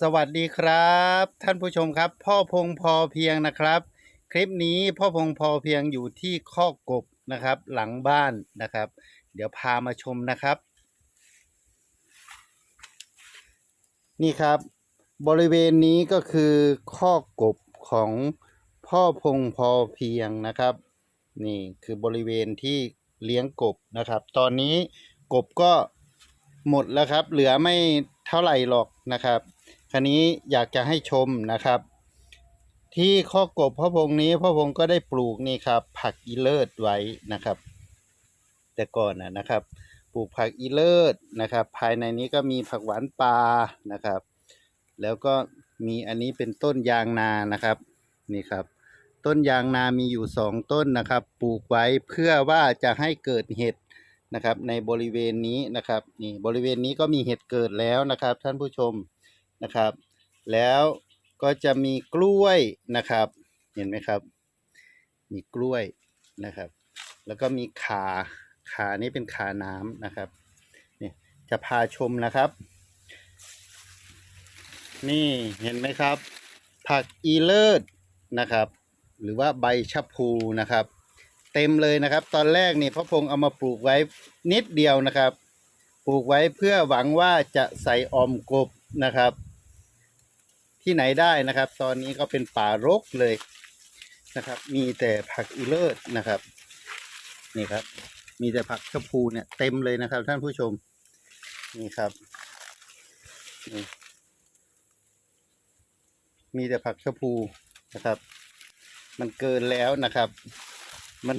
สวัสดีครับ ท่านผู้ชมครับ พ่อพงพอเพียงนะครับ คลิปนี้พ่อพงพอเพียงอยู่ที่คอกกบนะครับ หลังบ้านนะครับ เดี๋ยวพามาชมนะครับ นี่ครับ บริเวณนี้ก็คือคอกกบของพ่อพงพอเพียงนะครับ นี่คือบริเวณที่เลี้ยงกบนะครับ ตอนนี้กบก็หมดแล้วครับ เหลือไม่เท่าไหร่หรอกนะครับ คราวนี้อยากจะให้ชมนะครับ ที่ข้อกบพ่อพงนี้พ่อพงก็ได้ปลูกนี่ครับ ผักอีเลิศไว้นะครับ แต่ก่อนนะนะครับ ปลูกผักอีเลิศนะครับ ภายในนี้ก็มีผักหวานปลานะครับ แล้วก็มีอันนี้เป็นต้นยางนานะครับนี่ครับ ต้นยางนามีอยู่สองต้นนะครับ ปลูกไว้เพื่อว่าจะให้เกิดเห็ดนะครับในบริเวณนี้นะครับนี่บริเวณนี้ก็มีเห็ดเกิดแล้วนะครับ ท่านผู้ชม นะครับ แล้วก็จะมีกล้วยนะครับ เห็นไหมครับ มีกล้วยนะครับ แล้วก็มีขาขานี่เป็นขาน้ำนะครับนี่จะพาชมนะครับ นี่เห็นไหมครับ ผักอีเลิศนะครับ หรือว่าใบชะพูนะครับ เต็มเลยนะครับ ตอนแรกนี่พระพงษ์เอามาปลูกไว้นิดเดียวนะครับ ปลูกไว้เพื่อหวังว่าจะใส่ออมกบนะครับ ที่ไหนได้นะครับ ตอนนี้ก็เป็นป่ารกเลยนะครับ มีแต่ผักอีเลิศนะครับ นี่ครับ มีแต่ผักชะพูเนี่ยเต็มเลยนะครับ ท่านผู้ชม นี่ครับนี่มีแต่ผักชะพูนะครับ มันเกินแล้วนะครับ มัน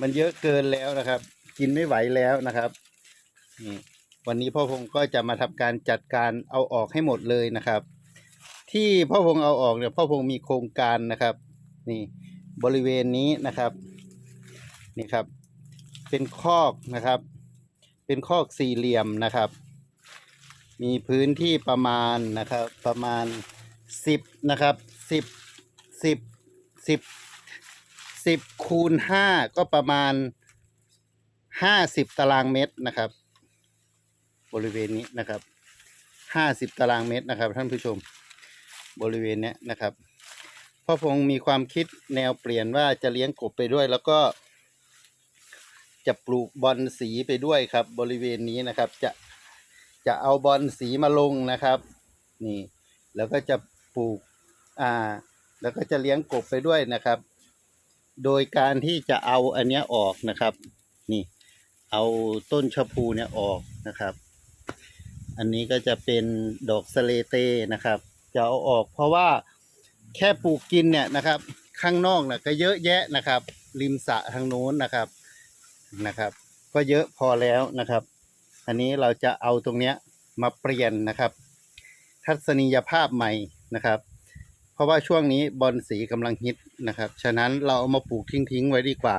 มันเยอะเกินแล้วนะครับ กินไม่ไหวแล้วนะครับนี่วันนี้พ่อพงศ์ก็จะมาทำการจัดการเอาออกให้หมดเลยนะครับ ที่พ่อพงศ์เอาออกเนี่ยพ่อพงศ์มีโครงการนะครับ นี่บริเวณนี้นะครับ นี่ครับ เป็นคอกนะครับ เป็นคอกสี่เหลี่ยมนะครับ มีพื้นที่ประมาณนะครับ ประมาณสิบนะครับสิบสิบสิบสิบคูณห้าก็ประมาณห้าสิบตารางเมตรนะครับ บริเวณนี้นะครับห้าสิบตารางเมตรนะครับท่านผู้ชม บริเวณนี้นะครับพ่อพงษ์มีความคิดแนวเปลี่ยนว่าจะเลี้ยงกบไปด้วย แล้วก็ จะปลูกบอลสีไปด้วยครับ บริเวณนี้นะครับ จะจะเอาบอลสีมาลงนะครับ นี่ แล้วก็จะปลูกอ่า แล้วก็จะเลี้ยงกบไปด้วยนะครับ โดยการที่จะเอาอันเนี้ยออกนะครับ นี่ เอาต้นชะพูเนี่ยออกนะครับ อันนี้ก็จะเป็นดอกสเลเตนะครับ จะเอาออก เพราะว่าแค่ปลูกกินเนี่ยนะครับ ข้างนอกนะก็เยอะแยะนะครับ ริมสระทางโน้นนะครับนะครับ ก็เยอะพอแล้วนะครับ อันนี้เราจะเอาตรงเนี้ยมาเปลี่ยนนะครับ ทัศนียภาพใหม่นะครับ เพราะว่าช่วงนี้บอลสีกำลังฮิตนะครับ ฉะนั้นเราเอามาปลูกทิ้งๆไว้ดีกว่า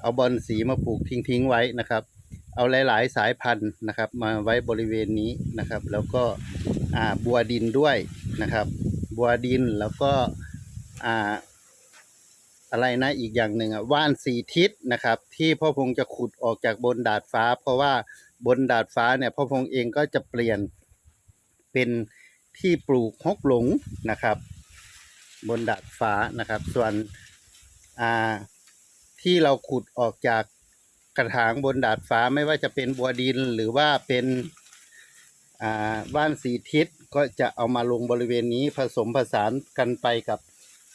เอาบอลสีมาปลูกทิ้งๆไว้นะครับ เอาหลาย ๆ สายพันธุ์นะครับ มาไว้บริเวณนี้นะครับ แล้วก็อ่าบัวดินด้วย นะครับ บัวดินแล้วก็อ่าอะไรนะอีกอย่างหนึ่งอะว่านสีทิศนะครับ ที่พ่อพงษ์จะขุดออกจากบนดาดฟ้า เพราะว่าบนดาดฟ้าเนี่ยพ่อพงษ์เองก็จะเปลี่ยนเป็นที่ปลูกฮกหลงนะครับ บนดาดฟ้านะครับ ส่วนอ่าที่เราขุดออกจากกระถางบนดาดฟ้าไม่ว่าจะเป็นบัวดินหรือว่าเป็นอ่าว่านสีทิศ ก็จะเอามาลงบริเวณนี้ผสมผสานกันไปกับ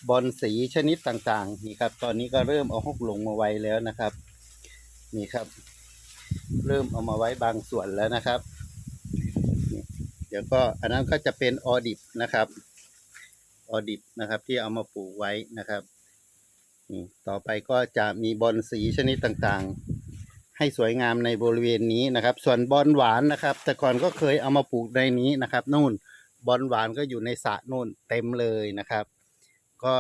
บอลสีชนิดต่างๆนี่ครับ ตอนนี้ก็เริ่มเอาฮกหลงมาไว้แล้วนะครับ นี่ครับ เริ่มเอามาไว้บางส่วนแล้วนะครับ เดี๋ยวก็อันนั้นก็จะเป็นออดิบนะครับ ออดิบนะครับ ที่เอามาปลูกไว้นะครับต่อไปก็จะมีบอลสีชนิดต่างๆ ให้สวยงามในบริเวณนี้นะครับ ส่วนบอลหวานนะครับ แต่ก่อนก็เคยเอามาปลูกในนี้นะครับ นู่นบอลหวานก็อยู่ในสระนู่นเต็มเลยนะครับ ก็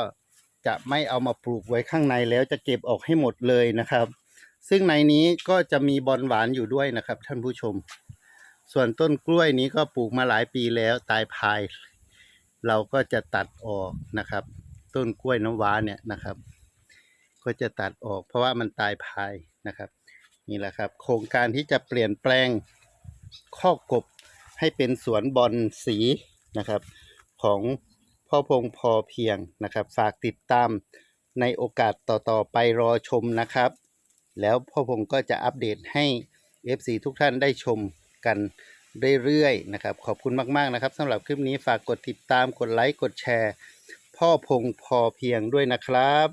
จะไม่เอามาปลูกไว้ข้างในแล้วจะเก็บออกให้หมดเลยนะครับ ซึ่งในนี้ก็จะมีบอลหวานอยู่ด้วยนะครับ ท่านผู้ชม ส่วนต้นกล้วยนี้ก็ปลูกมาหลายปีแล้วตายพาย เราก็จะตัดออกนะครับ ต้นกล้วยน้ำว้าเนี่ยนะครับ ก็จะตัดออกเพราะว่ามันตายพายนะครับ นี่แหละครับ โครงการที่จะเปลี่ยนแปลงข้อกบให้เป็นสวนบอลสีนะครับ ของพ่อพงพอเพียงนะครับ ฝากติดตามในโอกาสต่อๆไปรอชมนะครับ แล้วพ่อพงก็จะอัปเดตให้ FC ทุกท่านได้ชมกันเรื่อยๆนะครับ ขอบคุณมากๆนะครับสำหรับคลิปนี้ฝากกดติดตามกดไลค์กดแชร์ พ่อพงพอเพียงด้วยนะครับ